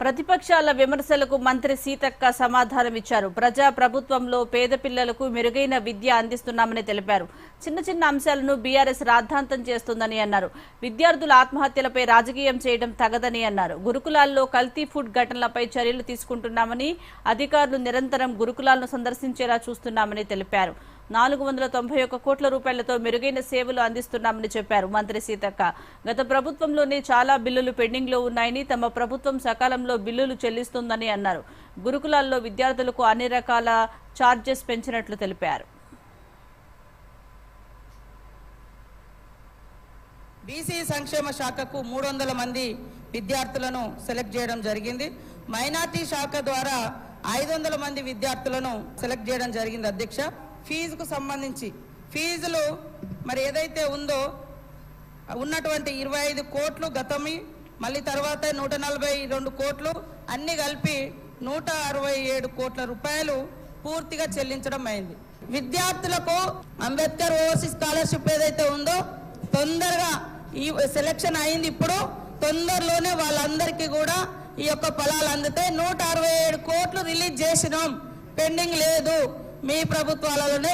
ప్రతిపక్షాల విమర్శలకు మంత్రి సీతక్క సమాధానమిచ్చారు ప్రజా ప్రభుత్వంలో పేద పిల్లలకు మెరుగైన విద్య అందిస్తున్నామని తెలిపారు. చిన్న చిన్న అంశాలను బీఆర్ఎస్ రాద్ధాంతం చేస్తుందని అన్నారు. విద్యార్థుల ఆత్మహత్యలపై రాజకీయం చేయడం తగదని అన్నారు. గురుకులాల్లో కల్తీ ఫుడ్ ఘటనలపై చర్యలు తీసుకుంటున్నామని అధికారులు నిరంతరం గురుకులాలను సందర్శించేలా చూస్తున్నామని తెలిపారు. నాలుగు వందల తొంభై ఒక్క కోట్ల రూపాయలతో మెరుగైన సేవలు అందిస్తున్నామని చెప్పారు మంత్రి సీతక్క. గత ప్రభుత్వంలోనే చాలా బిల్లులు పెండింగ్లో ఉన్నాయని తమ ప్రభుత్వం సకాలంలో బిల్లులు చెల్లిస్తుందని అన్నారు. గురుకులాల్లో విద్యార్థులకు అన్ని రకాల ఛార్జెస్ పెంచినట్లు తెలిపారు. బీసీ సంక్షేమ శాఖకు మూడు వందల మంది విద్యార్థులను సెలెక్ట్ చేయడం జరిగింది. మైనార్టీ శాఖ ద్వారా ఐదు వందల మంది విద్యార్థులను సెలెక్ట్ చేయడం జరిగింది అధ్యక్ష. ఫీజుకు సంబంధించి ఫీజులు మరి ఏదైతే ఉందో ఉన్నటువంటి ఇరవై ఐదు కోట్లు గతమి మళ్ళీ తర్వాత నూట నలభై రెండు కోట్లు అన్ని కలిపి నూట అరవై ఏడు కోట్ల రూపాయలు పూర్తిగా చెల్లించడం అయింది. విద్యార్థులకు అంబేద్కర్ ఓవర్సీ స్కాలర్షిప్ ఏదైతే ఉందో తొందరగా ఈ సెలక్షన్ అయింది ఇప్పుడు తొందరలోనే వాళ్ళందరికీ కూడా ఈ యొక్క ఫలాలు అందితే నూట అరవై ఏడు కోట్లు రిలీజ్ చేసినాం. పెండింగ్ లేదు. మీ ప్రభుత్వాలలోనే